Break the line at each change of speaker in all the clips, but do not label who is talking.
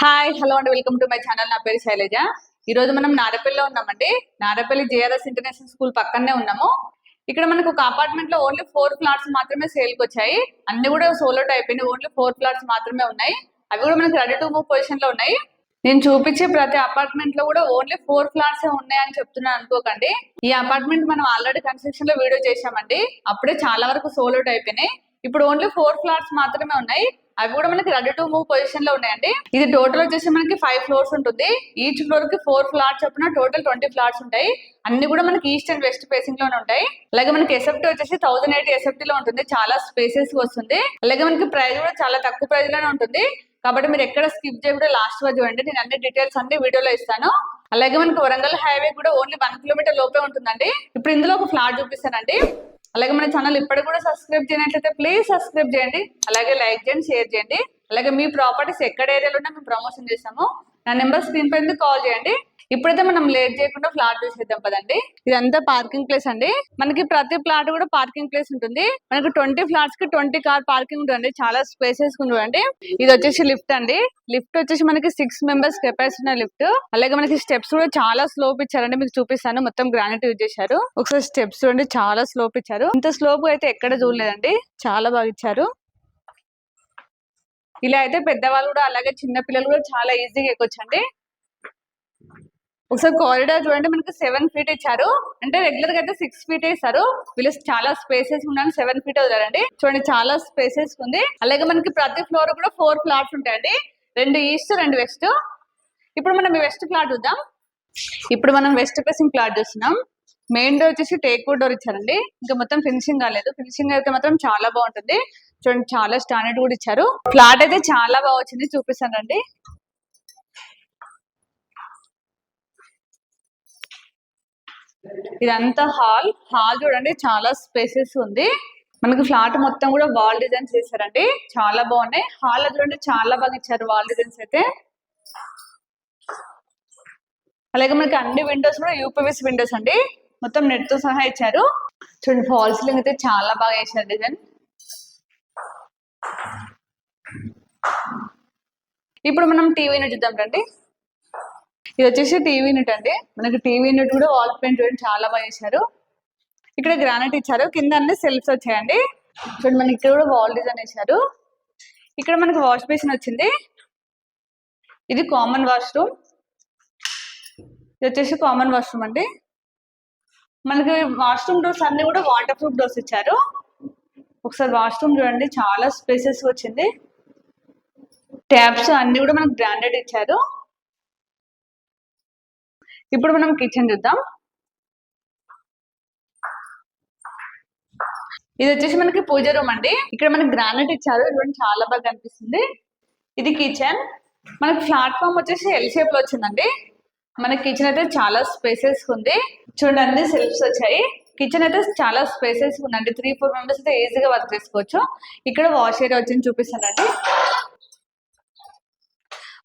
Hi hello అండి welcome to my channel నా పేరు శైలజ. ఈ రోజు మనం నారపల్లిలో ఉన్నామండి. నారపల్లి జేఆర్ఎస్ ఇంటర్నేషనల్ స్కూల్ పక్కనే ఉన్నాము. ఇక్కడ మనకు ఒక అపార్ట్మెంట్లో ఓన్లీ ఫోర్ ఫ్లాట్స్ మాత్రమే సేల్కి వచ్చాయి. అన్ని కూడా సోలోట్ అయిపోయినాయి ఓన్లీ ఫోర్ ఫ్లాట్స్ మాత్రమే ఉన్నాయి. అవి కూడా మనకి రెడీ టు మూవ్ పొజిషన్లో ఉన్నాయి. నేను చూపించే ప్రతి అపార్ట్మెంట్లో కూడా ఓన్లీ ఫోర్ ఫ్లాట్స్ ఉన్నాయని చెప్తున్నాను అనుకోకండి. ఈ అపార్ట్మెంట్ మనం ఆల్రెడీ కన్స్ట్రక్షన్లో వీడియో చేశామండి. అప్పుడే చాలా వరకు సోలోట్ అయిపోయినాయి ఇప్పుడు ఓన్లీ ఫోర్ ఫ్లాట్స్ మాత్రమే ఉన్నాయి. అవి కూడా మనకి రెడీ టు మూవ్ పొజిషన్లో ఉన్నాయండి. ఇది టోటల్ వచ్చేసి మనకి ఫైవ్ ఫ్లోర్స్ ఉంటుంది. ఈచ్ ఫ్లోర్కి ఫోర్ ఫ్లాట్స్ చొప్పున టోటల్ ట్వంటీ ఫ్లాట్స్ ఉంటాయి. అన్ని కూడా మనకి ఈస్ట్ అండ్ వెస్ట్ ఫేసింగ్లోనే ఉంటాయి. అలాగే మనకి ఎసెప్ట్ వచ్చేసి థౌసండ్ ఎయిటీ ఎసెప్ట్లో ఉంటుంది. చాలా స్పేసెస్ వస్తుంది. అలాగే మనకి ప్రైస్ కూడా చాలా తక్కువ ప్రైస్లోనే ఉంటుంది. కాబట్టి మీరు ఎక్కడ స్కిప్ చేయకుండా లాస్ట్ వరకు చూడండి. నేను అన్ని డీటెయిల్స్ అన్ని వీడియోలో ఇస్తాను. అలాగే మనకి వరంగల్ హైవే కూడా ఓన్లీ వన్ కిలోమీటర్ లోపే ఉంటుందండి. ఇప్పుడు ఇందులో ఒక ఫ్లాట్ చూపిస్తానండి. అలాగే మన ఛానల్ ఇప్పటికి కూడా సబ్స్క్రైబ్ చేయనట్లయితే ప్లీజ్ సబ్స్క్రైబ్ చేయండి. అలాగే లైక్ చేయండి షేర్ చేయండి. అలాగే మీ ప్రాపర్టీస్ ఎక్కడ ఏరియాలో ఉన్నా మేము ప్రమోషన్ చేస్తాము. నా నెంబర్ స్క్రీన్ పైన కాల్ చేయండి. ఇప్పుడైతే మనం లేట్ చేయకుండా ఫ్లాట్ చూసేద్దాం పదండి. ఇదంతా పార్కింగ్ ప్లేస్ అండి. మనకి ప్రతి ప్లాట్ కూడా పార్కింగ్ ప్లేస్ ఉంటుంది. మనకి ట్వంటీ ఫ్లాట్స్కి ట్వంటీ కార్ పార్కింగ్ ఉంటుంది చాలా స్పేసెస్ ఉంటుందండి ఇది వచ్చేసి లిఫ్ట్ అండి. లిఫ్ట్ వచ్చేసి మనకి సిక్స్ మెంబర్స్ కెపాసిటీ ఉన్న లిఫ్ట్. అలాగే మనకి స్టెప్స్ కూడా చాలా స్లోప్ ఇచ్చారండి. మీకు చూపిస్తాను. మొత్తం గ్రానైట్ యూజ్ చేశారు. ఒకసారి స్టెప్స్ చూడండి. చాలా స్లోప్ ఇచ్చారు. ఇంత స్లోప్ అయితే ఎక్కడ చూడలేదండి. చాలా బాగా ఇచ్చారు. ఇలా అయితే పెద్దవాళ్ళు కూడా అలాగే చిన్న పిల్లలు కూడా చాలా ఈజీగా ఎక్కొచ్చండి. ఒకసారి కారిడార్ చూడండి మనకి సెవెన్ ఫీట్ ఇచ్చారు. అంటే రెగ్యులర్గా అయితే సిక్స్ ఫీట్ ఇస్తారు. వీళ్ళు చాలా స్పేసెస్ ఉన్నాను సెవెన్ ఫీట్ అవుతారండి చూడండి చాలా స్పేసెస్ ఉంది. అలాగే మనకి ప్రతి ఫ్లోర్ కూడా ఫోర్ ఫ్లాట్స్ ఉంటాయండి. రెండు ఈస్ట్ రెండు వెస్ట్ ఇప్పుడు మనం వెస్ట్ ఫ్లాట్ చూద్దాం. ఇప్పుడు మనం వెస్ట్ ఫేసింగ్ ఫ్లాట్ చూస్తున్నాం. మెయిన్ డోర్ వచ్చేసి టేక్ వుడ్ డోర్ ఇచ్చారండి. ఇంకా మొత్తం ఫినిషింగ్ కాలేదు. ఫినిషింగ్ అయితే మాత్రం చాలా బాగుంటుంది. చూడండి చాలా స్టాండర్డ్ కూడా ఇచ్చారు. ఫ్లాట్ అయితే చాలా బాగా వచ్చింది చూపిస్తానండి. ఇదంతా హాల్. హాల్ చూడండి చాలా స్పేసెస్ ఉంది. మనకి ఫ్లాట్ మొత్తం కూడా వాల్ డిజైన్స్ చేశారండి. చాలా బాగున్నాయి. హాల్ చూడండి చాలా బాగా ఇచ్చారు వాల్ డిజైన్స్ అయితే. అలాగే మనకి అన్ని విండోస్ కూడా యూపీవీస్ విండోస్ అండి. మొత్తం నెట్తో సహా ఇచ్చారు. చూడండి ఫాల్ సీలింగ్ అయితే చాలా బాగా వేసారు డిజైన్. ఇప్పుడు మనం టీవీ చూద్దాం రండి. ఇది వచ్చేసి టీవీ యూనిట్ అండి. మనకి టీవీ యూనిట్ కూడా వాల్ పెయింట్ చాలా బాగా చేశారు. ఇక్కడ గ్రానైట్ ఇచ్చారు. కింద అన్ని సెల్ఫ్స్ వచ్చాయండి. చూడండి మనకి ఇక్కడ కూడా వాల్ డిజైన్ ఇచ్చారు ఇక్కడ మనకి వాష్ బేసిన్ వచ్చింది. ఇది కామన్ వాష్రూమ్. ఇది వచ్చేసి కామన్ వాష్రూమ్ అండి. మనకి వాష్రూమ్ డోర్స్ అన్ని కూడా వాటర్ ప్రూఫ్ డోర్స్ ఇచ్చారు. ఒకసారి వాష్రూమ్ చూడండి చాలా స్పేసెస్ వచ్చింది. ట్యాబ్స్ అన్ని కూడా మనకు బ్రాండెడ్ ఇచ్చారు. ఇప్పుడు మనం కిచెన్ చూద్దాం. ఇది వచ్చేసి మనకి పూజ రూమ్ అండి. ఇక్కడ మనకి గ్రానైట్ ఇచ్చారు. చూడండి చాలా బాగా కనిపిస్తుంది. ఇది కిచెన్ మనకి ప్లాట్ఫామ్ వచ్చేసి ఎల్ షేప్లో వచ్చిందండి. మన కిచెన్ అయితే చాలా స్పేసెస్ ఉంది. చూడండి అన్ని సెల్ఫ్స్ వచ్చాయి. కిచెన్ అయితే చాలా స్పేసెస్ ఉందండి. త్రీ ఫోర్ మెంబర్స్ అయితే ఈజీగా వర్క్ చేసుకోవచ్చు. ఇక్కడ వాష్ ఏరియా వచ్చింది చూపిస్తానండి.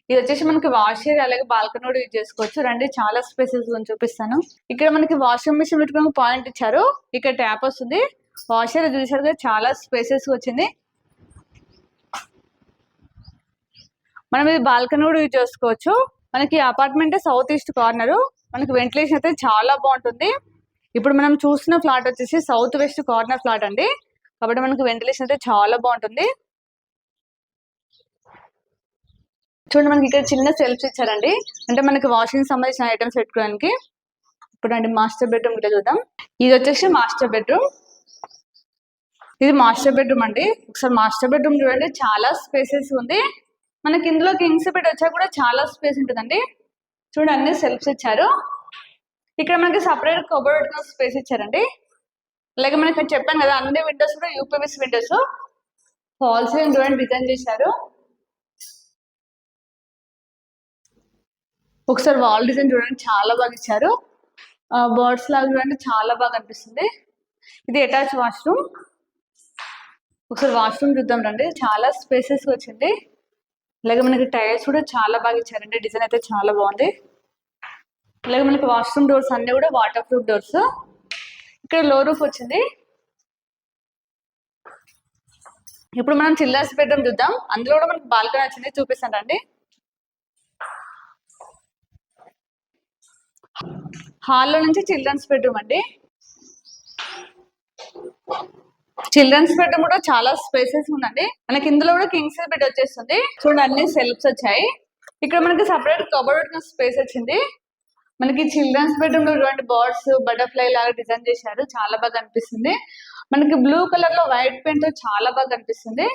ఇది వచ్చేసి మనకి వాష్ ఏరియా అలాగే బాల్కనీ కూడా యూజ్ చేసుకోవచ్చు. రండి చాలా స్పేసెస్ చూపిస్తాను. ఇక్కడ మనకి వాషింగ్ మిషన్ పెట్టుకుని పాయింట్ ఇచ్చారు. ఇక్కడ ట్యాప్ వస్తుంది. వాష్ ఏరియా చూసారు కదా చాలా స్పేసెస్ వచ్చింది. మనం ఇది బాల్కనీ కూడా యూజ్ చేసుకోవచ్చు. మనకి అపార్ట్మెంట్ సౌత్ ఈస్ట్ కార్నర్ మనకి వెంటిలేషన్ అయితే చాలా బాగుంటుంది. ఇప్పుడు మనం చూసిన ఫ్లాట్ వచ్చేసి సౌత్ వెస్ట్ కార్నర్ ఫ్లాట్ అండి. కాబట్టి మనకి వెంటిలేషన్ అయితే చాలా బాగుంటుంది. చూడండి మనకి ఇక్కడ చిన్న సెల్ఫ్స్ ఇచ్చారండి. అంటే మనకి వాషింగ్ సంబంధించిన ఐటమ్స్ పెట్టుకోవడానికి. ఇప్పుడు అండి మాస్టర్ బెడ్రూమ్ ఇట్లా చూద్దాం. ఇది వచ్చేసి మాస్టర్ బెడ్రూమ్ ఇది మాస్టర్ బెడ్రూమ్ అండి. ఒకసారి మాస్టర్ బెడ్రూమ్ చూడండి చాలా స్పేసెస్ ఉంది. మనకి ఇందులో కింగ్స్ బెడ్ వచ్చా కూడా చాలా స్పేస్ ఉంటుందండి. చూడండి అన్ని సెల్ఫ్స్ ఇచ్చారు. ఇక్కడ మనకి సపరేట్ కబోర్డ్ స్పేస్ ఇచ్చారండి. అలాగే మనకి చెప్పాను కదా అన్ని విండోస్ కూడా యూపీవీస్ విండోస్ ఫాల్స్ చూడండి డిజైన్ చేశారు. ఒకసారి వాల్ డిజైన్ చూడండి చాలా బాగా ఇచ్చారు. బర్డ్స్ లాగా చూడండి చాలా బాగా అనిపిస్తుంది. ఇది అటాచ్ వాష్రూమ్ ఒకసారి వాష్రూమ్ చూద్దాం రండి. చాలా స్పేసెస్ వచ్చింది. అలాగే మనకి టైర్స్ కూడా చాలా బాగా ఇచ్చారండి. డిజైన్ అయితే చాలా బాగుంది. అలాగే మనకి వాష్రూమ్ డోర్స్ అన్నీ కూడా వాటర్ ప్రూఫ్ డోర్స్ ఇక్కడ లో రూఫ్ వచ్చింది. ఇప్పుడు మనం చిల్లాస్ బెడ్రూమ్ చూద్దాం. అందులో కూడా మనకి బాల్కనీ వచ్చింది. చూపిస్తాను రండి. హాల్లో నుంచి చిల్డ్రన్స్ బెడ్రూమ్ అండి. చిల్డ్రన్స్ బెడ్రూమ్ కూడా చాలా స్పేసెస్ ఉందండి. మనకి ఇందులో కూడా కింగ్ సైజ్ బెడ్ వచ్చేస్తుంది. చూడండి అన్ని సెల్ఫ్స్ వచ్చాయి. ఇక్కడ మనకి సపరేట్ కబోర్డ్ స్పేస్ వచ్చింది. మనకి చిల్డ్రన్స్ బెడ్రూమ్లో ఇటువంటి బర్డ్స్ బటర్ఫ్లై లాగా డిజైన్ చేశారు. చాలా బాగా అనిపిస్తుంది. మనకి బ్లూ కలర్లో వైట్ పెయింట్ చాలా బాగా కనిపిస్తుంది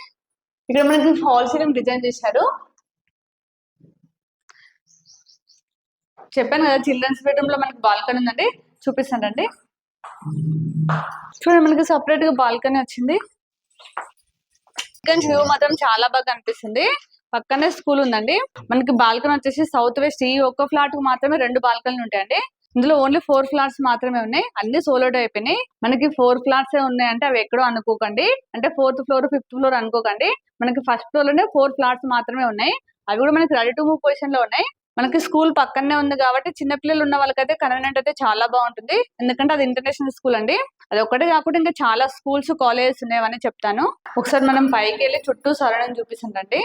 ఇక్కడ మనకి ఫాల్ సీలింగ్ డిజైన్ చేశారు. చెప్పాను కదా చిల్డ్రన్స్ బెడ్రూమ్లో మనకి బాల్కనీ ఉందండి. చూపిస్తానండి. చూడండి మనకి సపరేట్గా బాల్కనీ వచ్చింది. చికెన్ వ్యూ మాత్రం చాలా బాగా అనిపిస్తుంది పక్కనే స్కూల్ ఉందండి. మనకి బాల్కనీ వచ్చేసి సౌత్ వెస్ట్ ఈ ఒక్క ఫ్లాట్కు మాత్రమే రెండు బాల్కనీలు ఉంటాయండి. ఇందులో ఓన్లీ ఫోర్ ఫ్లాట్స్ మాత్రమే ఉన్నాయి. అన్ని సోలోడ్ అయిపోయినాయి. మనకి ఫోర్ ఫ్లాట్స్ ఉన్నాయి అంటే అవి ఎక్కడో అనుకోకండి. అంటే ఫోర్త్ ఫ్లోర్ ఫిఫ్త్ ఫ్లోర్ అనుకోకండి. మనకి ఫస్ట్ ఫ్లోర్లోనే ఫోర్ ఫ్లాట్స్ మాత్రమే ఉన్నాయి. అవి కూడా మనకి రెడీ టు మూవ్ పొజిషన్లో ఉన్నాయి. మనకి స్కూల్ పక్కనే ఉంది కాబట్టి చిన్నపిల్లలు ఉన్న వాళ్ళకైతే కన్వీనియంట్ అయితే చాలా బాగుంటుంది. ఎందుకంటే అది ఇంటర్నేషనల్ స్కూల్ అండి. అది ఒకటే కాకుండా ఇంకా చాలా స్కూల్స్ కాలేజెస్ ఉన్నాయని చెప్తాను. ఒకసారి మనం పైకి వెళ్ళి చుట్టూ సరౌండింగ్ చూపిస్తుందండి.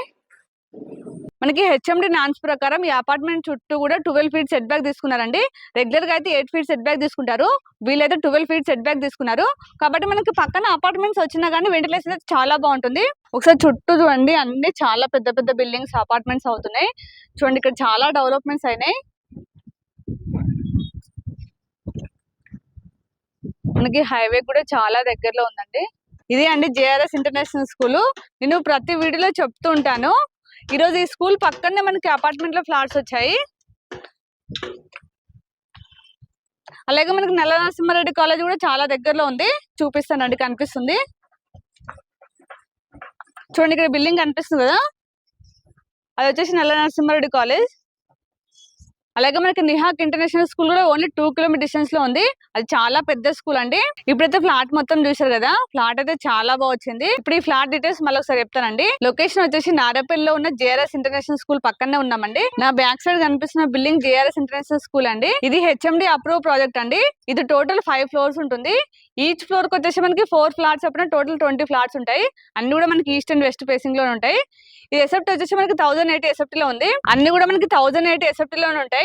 మనకి హెచ్ఎండి నాన్స్ ప్రకారం ఈ అపార్ట్మెంట్ చుట్టూ కూడా ట్వెల్వ్ ఫీట్ సెట్ బ్యాక్ తీసుకున్నారండి. రెగ్యులర్గా అయితే ఎయిట్ ఫీట్ సెట్ బ్యాక్ తీసుకుంటారు. వీళ్ళైతే ట్వెల్వ్ ఫీట్ సెట్ బ్యాక్ తీసుకున్నారు. కాబట్టి మనకి పక్కన అపార్ట్మెంట్స్ వచ్చినా కానీ వెంటిలేషన్ అయితే చాలా బాగుంటుంది. ఒకసారి చుట్టూ చూడండి అన్ని చాలా పెద్ద పెద్ద బిల్డింగ్స్ అపార్ట్మెంట్స్ అవుతున్నాయి. చూడండి ఇక్కడ చాలా డెవలప్మెంట్స్ అయినాయి. మనకి హైవే కూడా చాలా దగ్గరలో ఉందండి. ఇది అండి జేఆర్ఎస్ ఇంటర్నేషనల్ స్కూల్ నేను ప్రతి వీడియోలో చెప్తూ ఉంటాను. ఈరోజు ఈ స్కూల్ పక్కనే మనకి అపార్ట్మెంట్లో ఫ్లాట్స్ వచ్చాయి. అలాగే మనకి నల్ల నరసింహారెడ్డి కాలేజ్ కూడా చాలా దగ్గరలో ఉంది. చూపిస్తానండి కనిపిస్తుంది. చూడండి ఇక్కడ బిల్డింగ్ కనిపిస్తుంది కదా? అది వచ్చేసి నల్ల నరసింహారెడ్డి కాలేజ్. అలాగే మనకి నిహాక్ ఇంటర్నేషనల్ స్కూల్ కూడా ఓన్లీ టూ కిలోమీటర్ డిస్టెన్స్లో ఉంది. అది చాలా పెద్ద స్కూల్ అండి. ఇప్పుడైతే ఫ్లాట్ మొత్తం చూసారు కదా ఫ్లాట్ అయితే చాలా బాగా వచ్చింది. ఇప్పుడు ఈ ఫ్లాట్ డీటెయిల్స్ మళ్ళీ ఒకసారి చెప్తానండి. లొకేషన్ వచ్చేసి నారాపల్లిలో ఉన్న జేఆర్ఎస్ ఇంటర్నేషనల్ స్కూల్ పక్కనే ఉన్నామండి. నా బ్యాక్ సైడ్ కనిపిస్తున్న బిల్డింగ్ జేఆర్ఎస్ ఇంటర్నేషనల్ స్కూల్ అండి. ఇది హెచ్ఎండి అప్రూవ్ ప్రాజెక్ట్ అండి. ఇది టోటల్ ఫైవ్ ఫ్లోర్స్ ఉంటుంది. ఈచ్ ఫ్లోర్కి వచ్చేసి మనకి ఫోర్ ఫ్లాట్స్ అప్పుడు టోటల్ ట్వంటీ ఫ్లాట్స్ ఉంటాయి. అన్ని కూడా మనకి ఈస్ట్ అండ్ వెస్ట్ ఫేసింగ్లో ఉంటాయి ఈ ఎసెప్ట్ వచ్చేసి మనకి థౌసండ్ ఎయిటీ ఎసెప్ట్లో ఉంది. అన్ని కూడా మనకి థౌసండ్ ఎయిటీ ఎసెప్ట్లోనే ఉంటాయి.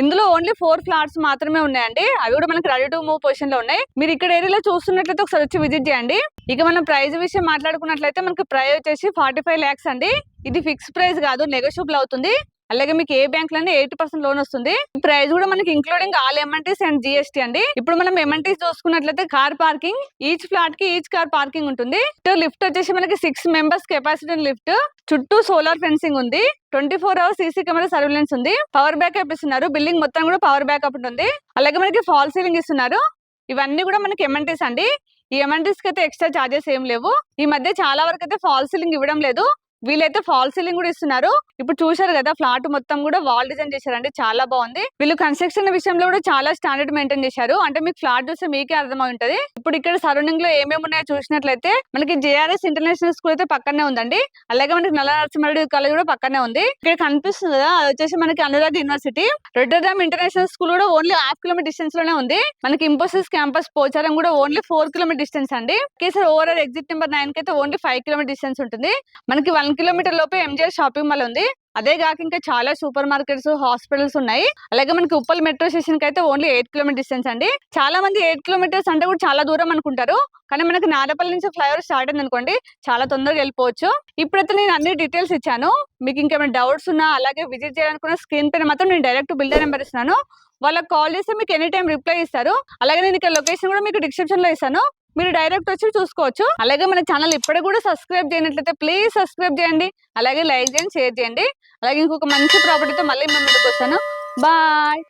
ఇందులో ఓన్లీ ఫోర్ ఫ్లాట్స్ మాత్రమే ఉన్నాయండి. అవి కూడా మనకి రెడీ టు మూవ్ పొజిషన్లో ఉన్నాయి. మీరు ఇక్కడ ఏరియాలో చూస్తున్నట్లయితే ఒకసారి వచ్చి విజిట్ చేయండి. ఇక మనం ప్రైస్ విషయం మాట్లాడుకున్నట్లయితే మనకి ప్రైస్ వచ్చేసి ఫార్టీ ఫైవ్ ల్యాక్స్ అండి. ఇది ఫిక్స్ ప్రైస్ కాదు నెగోషియబుల్ అవుతుంది. అలాగే మీకు ఏ బ్యాంక్లోనే ఎయిటీ పర్సెంట్ లోన్ వస్తుంది. ప్రైస్ కూడా మనకి including all amenities and GST అండి. ఇప్పుడు మనం ఎంఎన్టీస్ చూసుకున్నట్లయితే కార్ పార్కింగ్ ఈచ్ ఫ్లాట్కి ఈచ్ కార్ పార్కింగ్ ఉంటుంది. లిఫ్ట్ వచ్చేసి మనకి సిక్స్ మెంబర్స్ కెపాసిటీ లిఫ్ట్ చుట్టూ సోలార్ ఫెన్సింగ్ ఉంది. Twenty four hours CC camera surveillance ఉంది. పవర్ బ్యాకప్ ఇస్తున్నారు. బిల్డింగ్ మొత్తం కూడా పవర్ బ్యాకప్ ఉంటుంది. అలాగే మనకి ఫాల్ సీలింగ్ ఇస్తున్నారు. ఇవన్నీ కూడా మనకి ఎంఎన్టీస్ అండి. ఈ ఎంఎన్టీస్కి అయితే ఎక్స్ట్రా చార్జెస్ ఏం లేవు. ఈ మధ్య చాలా వరకు అయితే ఫాల్ సీలింగ్ ఇవ్వడం లేదు. వీళ్ళైతే ఫాల్ సీలింగ్ కూడా ఇస్తున్నారు. ఇప్పుడు చూశారు కదా ఫ్లాట్ మొత్తం కూడా వాల్ డిజైన్ చేశారండి. చాలా బాగుంది. వీళ్ళు కన్స్ట్రక్షన్ విషయంలో కూడా చాలా స్టాండర్డ్ మెయింటైన్ చేశారు. అంటే మీకు ఫ్లాట్ చూస్తే మీకే అర్థమై ఉంటది ఇప్పుడు ఇక్కడ సరౌండింగ్లో ఏమేమి ఉన్నాయో చూసినట్లయితే మనకి జేఆర్ఎస్ ఇంటర్నేషనల్ స్కూల్ అయితే పక్కనే ఉందండి. అలాగే మనకి నల్ల నరసింహారెడ్డి కాలేజ్ కూడా పక్కనే ఉంది. ఇక్కడ కనిపిస్తుంది కదా అది వచ్చేసి మనకి అనురాగ్ యూనివర్సిటీ. రెడ్డర్డామ్ ఇంటర్నేషనల్ స్కూల్ కూడా ఓన్లీ హాఫ్ కిలోమీటర్ డిస్టెన్స్లోనే ఉంది. మనకి ఇంపోసిస్ క్యాంపస్ పోచారం కూడా ఓన్లీ ఫోర్ కిలోమీటర్ డిస్టెన్స్ అండి. కేసర్ ఓవరాల్ ఎగ్జిట్ నెంబర్ నైన్కి అయితే ఓన్లీ ఫైవ్ కిలోమీటర్ డిస్టెన్స్ ఉంటుంది. మనకి వన్ కిలోమీటర్ లోపే ఎంజిఆర్ షాపింగ్ మాల్ ఉంది. అదే కాక ఇంకా చాలా సూపర్ మార్కెట్స్ హాస్పిటల్స్ ఉన్నాయి. అలాగే మనకి ఉప్పల్ మెట్రో స్టేషన్కి అయితే ఓన్లీ ఎయిట్ కిలోమీటర్ డిస్టెన్స్ అండి. చాలా మంది ఎయిట్ కిలోమీటర్స్ అంటే కూడా చాలా దూరం అనుకుంటారు. కానీ మనకి నారపల్లి నుంచి ఫ్లైఓవర్ స్టార్ట్ అయింది అనుకోండి చాలా తొందరగా వెళ్ళిపోవచ్చు. ఇప్పుడైతే నేను అన్ని డీటెయిల్స్ ఇచ్చాను. మీకు ఇంకేమైనా డౌట్స్ ఉన్నా అలాగే విజిట్ చేయాలనుకున్న స్క్రీన్ పైన మాత్రం నేను డైరెక్ట్ బిల్డర్ నెంబర్ ఇస్తున్నాను. వాళ్ళకి కాల్ చేస్తే మీకు ఎనీ టైం రిప్లై ఇస్తారు. అలాగే నేను ఇక్కడ లొకేషన్ కూడా మీకు డిస్క్రిప్షన్లో ఇస్తాను. మీరు డైరెక్ట్ వచ్చి చూసుకోవచ్చు. అలాగే మన ఛానల్ ఇప్పటికి కూడా సబ్స్క్రైబ్ చేయనట్లయితే ప్లీజ్ సబ్స్క్రైబ్ చేయండి. అలాగే లైక్ చేయండి షేర్ చేయండి. అలాగే ఇంకొక మంచి ప్రాపర్టీతో మళ్ళీ మేము ముందుకు వస్తాను. బాయ్.